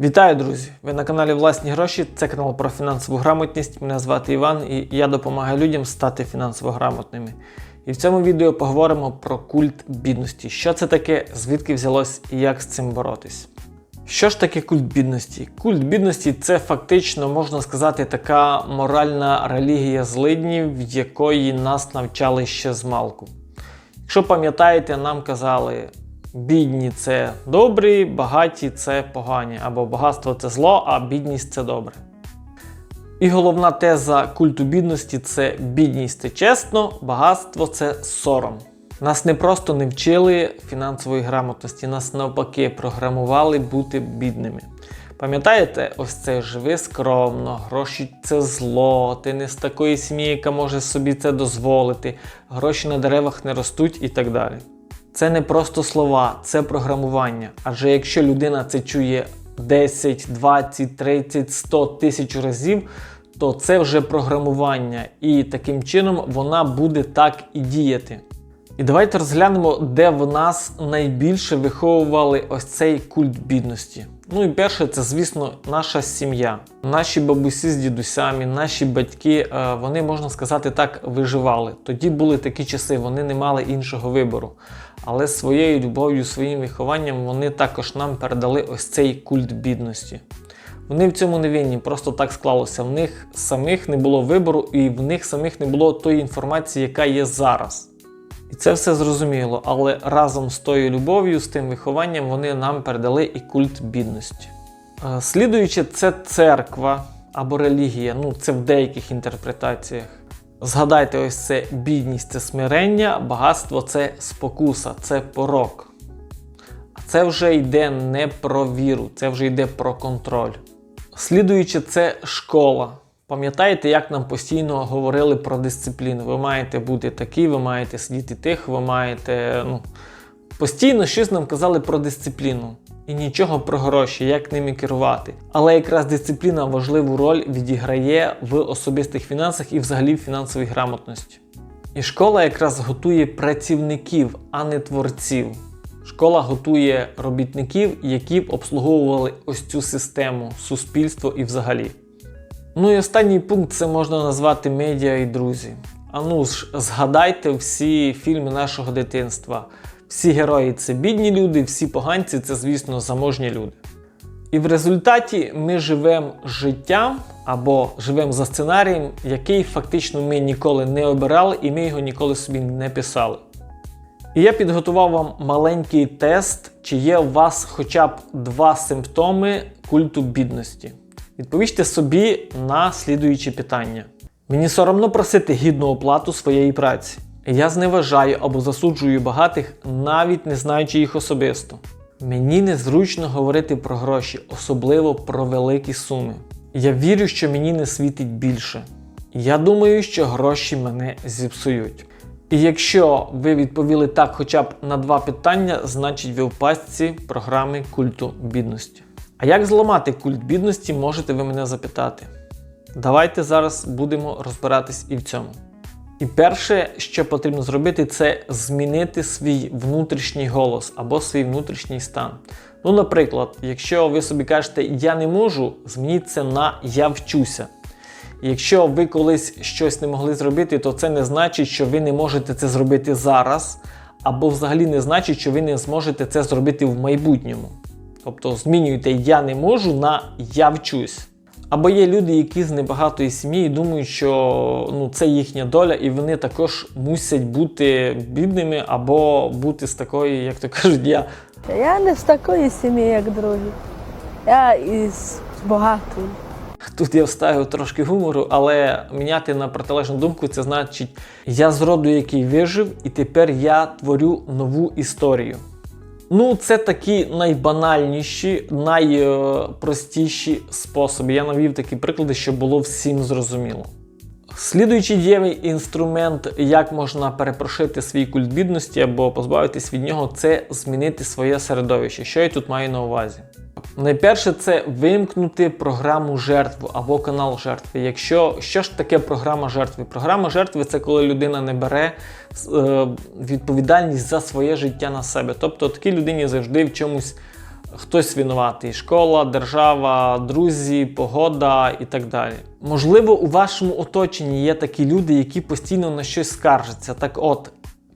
Вітаю, друзі! Ви на каналі Власні Гроші. Це канал про фінансову грамотність. Мене звати Іван і я допомагаю людям стати фінансово грамотними. І в цьому відео поговоримо про культ бідності. Що це таке, звідки взялось і як з цим боротись. Що ж таке культ бідності? Культ бідності це фактично, можна сказати, така моральна релігія злиднів, якої нас навчали ще з малку. Якщо пам'ятаєте, нам казали, бідні це добрі, багаті це погані, або багатство це зло, а бідність це добре. І головна теза культу бідності це бідність це чесно, багатство це сором. Нас не просто не вчили фінансової грамотності, нас навпаки програмували бути бідними. Пам'ятаєте, ось це живи скромно, гроші це зло, ти не з такої сім'ї, яка може собі це дозволити, гроші на деревах не ростуть і так далі. Це не просто слова, це програмування. Адже якщо людина це чує 10, 20, 30, 100 тисяч разів, то це вже програмування, і таким чином вона буде так і діяти. І давайте розглянемо, де в нас найбільше виховували ось цей культ бідності. Ну і перше, це, звісно, наша сім'я. Наші бабусі з дідусями, наші батьки, е, вони, можна сказати так, виживали. Тоді були такі часи, вони не мали іншого вибору. Але своєю любов'ю, своїм вихованням вони також нам передали ось цей культ бідності. Вони в цьому не винні, просто так склалося. В них самих не було вибору, і в них самих не було тої інформації, яка є зараз. І це все зрозуміло, але разом з тою любов'ю, з тим вихованням вони нам передали і культ бідності. Е, Слідуючи, це церква або релігія, ну це в деяких інтерпретаціях. Згадайте, ось це бідність це смирення, багатство це спокуса, це порок. А це вже йде не про віру, це вже йде про контроль. Слідуючи, це школа. Пам'ятаєте, як нам постійно говорили про дисципліну? Ви маєте бути такі, ви маєте сидіти тихо, ви маєте. ну, Постійно щось нам казали про дисципліну. І нічого про гроші, як ними керувати. Але якраз дисципліна важливу роль відіграє в особистих фінансах і взагалі в фінансовій грамотності. І школа якраз готує працівників, а не творців. Школа готує робітників, які б обслуговували ось цю систему, суспільство і взагалі. Ну і останній пункт це можна назвати медіа і друзі. А ну ж, згадайте всі фільми нашого дитинства. Всі герої це бідні люди, всі поганці це, звісно, заможні люди. І в результаті ми живемо життям або живемо за сценарієм, який фактично ми ніколи не обирали і ми його ніколи собі не писали. І я підготував вам маленький тест, чи є у вас хоча б два симптоми культу бідності. Відповісьте собі на слідуючі питання. Мені соромно просити гідну оплату своєї праці. Я зневажаю або засуджую багатих, навіть не знаючи їх особисто. Мені незручно говорити про гроші, особливо про великі суми. Я вірю, що мені не світить більше. Я думаю, що гроші мене зіпсують. І якщо ви відповіли так хоча б на два питання, значить ви в пастці програми культу бідності. А як зламати культ бідності, можете ви мене запитати. Давайте зараз будемо розбиратись і в цьому. І перше, що потрібно зробити, це змінити свій внутрішній голос або свій внутрішній стан. Ну, наприклад, якщо ви собі кажете я не можу, змініть це на я вчуся. Якщо ви колись щось не могли зробити, то це не значить, що ви не можете це зробити зараз, або взагалі не значить, що ви не зможете це зробити в майбутньому. Тобто змінюйте я не можу на я вчусь. Або є люди, які з небагатої сім'ї і думають, що ну, це їхня доля, і вони також мусять бути бідними або бути з такої, як то кажуть, я. Я не з такої сім'ї, як другі. Я із багатої. Тут я вставив трошки гумору, але міняти на протилежну думку це значить, я з роду, який вижив, і тепер я творю нову історію. Ну, це такі найбанальніші, найпростіші способи. Я навів такі приклади, щоб було всім зрозуміло. Слідуючий дієвий інструмент, як можна перепрошити свій культ бідності або позбавитись від нього, це змінити своє середовище. Що я тут маю на увазі? Найперше, це вимкнути програму жертву або канал жертви. Якщо що ж таке програма жертви? Програма жертви це коли людина не бере е, відповідальність за своє життя на себе. Тобто такій людині завжди в чомусь Хтось винуватий школа, держава, друзі, погода і так далі. Можливо, у вашому оточенні є такі люди, які постійно на щось скаржаться. Так от,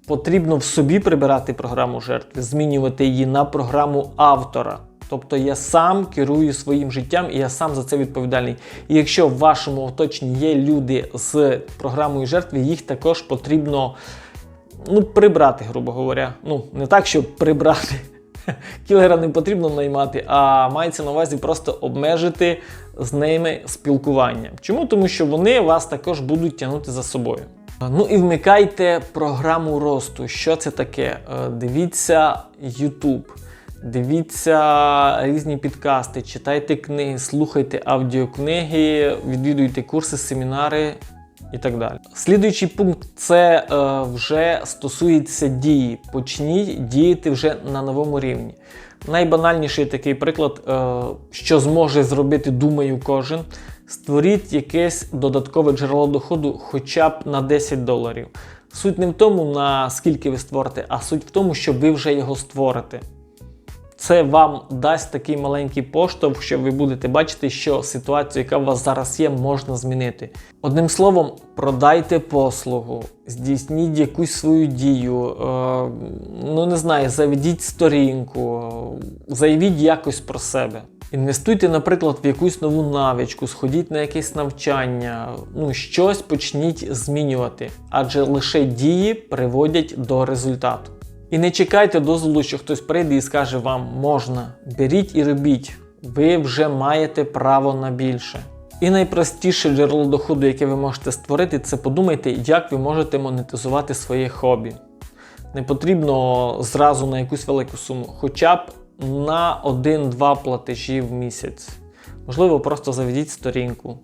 потрібно в собі прибирати програму жертви, змінювати її на програму автора. Тобто я сам керую своїм життям і я сам за це відповідальний. І якщо в вашому оточенні є люди з програмою жертви, їх також потрібно ну, прибрати, грубо говоря. Ну, не так, щоб прибрати. Кілера не потрібно наймати, а мається на увазі просто обмежити з ними спілкування. Чому? Тому що вони вас також будуть тягнути за собою. Ну і вмикайте програму росту. Що це таке? Е, Дивіться YouTube, дивіться різні підкасти, читайте книги, слухайте аудіокниги, відвідуйте курси, семінари і так далі. Слідуючий пункт це е, вже стосується дії. Почніть діяти вже на новому рівні. Найбанальніший такий приклад, е, що зможе зробити, думаю, кожен. Створіть якесь додаткове джерело доходу хоча б на 10 доларів. Суть не в тому, на скільки ви створите, а суть в тому, що ви вже його створите. Це вам дасть такий маленький поштовх, що ви будете бачити, що ситуацію, яка у вас зараз є, можна змінити. Одним словом, продайте послугу, здійсніть якусь свою дію, е, ну не знаю, заведіть сторінку, заявіть якось про себе. Інвестуйте, наприклад, в якусь нову навичку, сходіть на якесь навчання, ну щось почніть змінювати, адже лише дії приводять до результату. І не чекайте дозволу, що хтось прийде і скаже вам можна. Беріть і робіть. Ви вже маєте право на більше. І найпростіше джерело доходу, яке ви можете створити, це подумайте, як ви можете монетизувати своє хобі. Не потрібно зразу на якусь велику суму, хоча б на 1-2 платежі в місяць. Можливо, просто заведіть сторінку.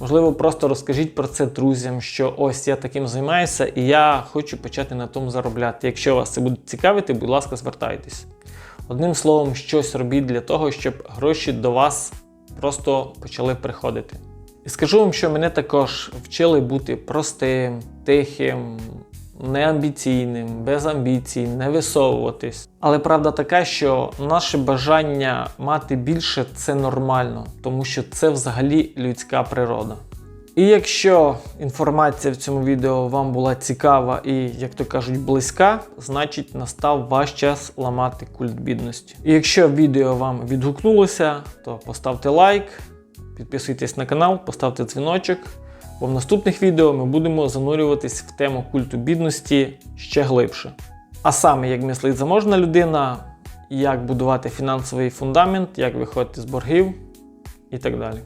Можливо, просто розкажіть про це друзям, що ось я таким займаюся і я хочу почати на тому заробляти. Якщо вас це буде цікавити, будь ласка, звертайтесь. Одним словом, щось робіть для того, щоб гроші до вас просто почали приходити. І скажу вам, що мене також вчили бути простим, тихим, неамбіційним, без амбіцій, не висовуватись. Але правда така, що наше бажання мати більше це нормально, тому що це взагалі людська природа. І якщо інформація в цьому відео вам була цікава і, як то кажуть, близька, значить настав ваш час ламати культ бідності. І якщо відео вам відгукнулося, то поставте лайк, підписуйтесь на канал, поставте дзвіночок. Бо в наступних відео ми будемо занурюватись в тему культу бідності ще глибше. А саме, як мислить заможна людина, як будувати фінансовий фундамент, як виходити з боргів і так далі.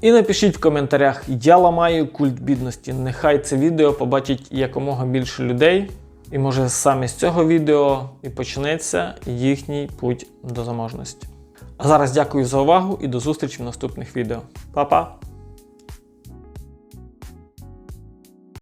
І напишіть в коментарях, я ламаю культ бідності. Нехай це відео побачить якомога більше людей. І може саме з цього відео і почнеться їхній путь до заможності. А зараз дякую за увагу і до зустрічі в наступних відео. Па-па!